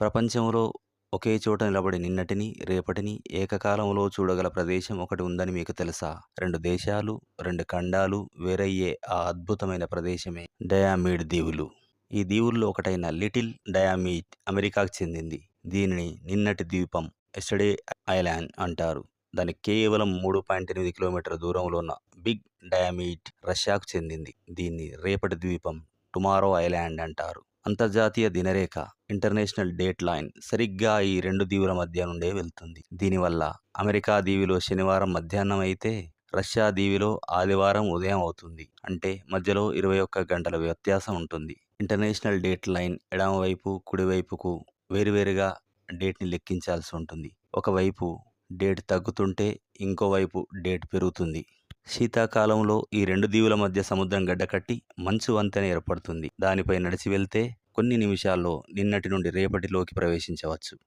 ప్రపంచంలో ఒకే చోట నిలబడి నిన్నటిని, రేపటిని ఏకకాలంలో చూడగల ప్రదేశం ఒకటి ఉందని మీకు తెలుసా? రెండు దేశాలు, రెండు ఖండాలు వేరయ్యే ఆ అద్భుతమైన ప్రదేశమే డయామీడ్ దీవులు. ఈ దీవుల్లో ఒకటైన లిటిల్ డయామీడ్ అమెరికాకు చెందింది. దీనిని నిన్నటి ద్వీపం ఎస్టడే ఐలాండ్ అంటారు. దానికి కేవలం మూడు పాయింట్ ఎనిమిది కిలోమీటర్ల దూరంలో ఉన్న బిగ్ డయామీట్ రష్యాకు చెందింది. దీన్ని రేపటి ద్వీపం టుమారో ఐలాండ్ అంటారు. అంతర్జాతీయ దినరేఖ ఇంటర్నేషనల్ డేట్ లైన్ సరిగ్గా ఈ రెండు దీవుల మధ్య నుండే వెళ్తుంది. దీనివల్ల అమెరికా దీవిలో శనివారం మధ్యాహ్నం అయితే రష్యా దీవిలో ఆదివారం ఉదయం అవుతుంది. అంటే మధ్యలో ఇరవై ఒక్క గంటల వ్యత్యాసం ఉంటుంది. ఇంటర్నేషనల్ డేట్ లైన్ ఎడమవైపు, కుడివైపుకు వేరువేరుగా డేట్ని లెక్కించాల్సి ఉంటుంది. ఒకవైపు డేట్ తగ్గుతుంటే ఇంకోవైపు డేట్ పెరుగుతుంది. శీతాకాలంలో ఈ రెండు దీవుల మధ్య సముద్రం గడ్డకట్టి మంచు వంతెన ఏర్పడుతుంది. దానిపై నడిచి వెళ్తే కొన్ని నిమిషాల్లో నిన్నటి నుండి రేపటిలోకి ప్రవేశించవచ్చు.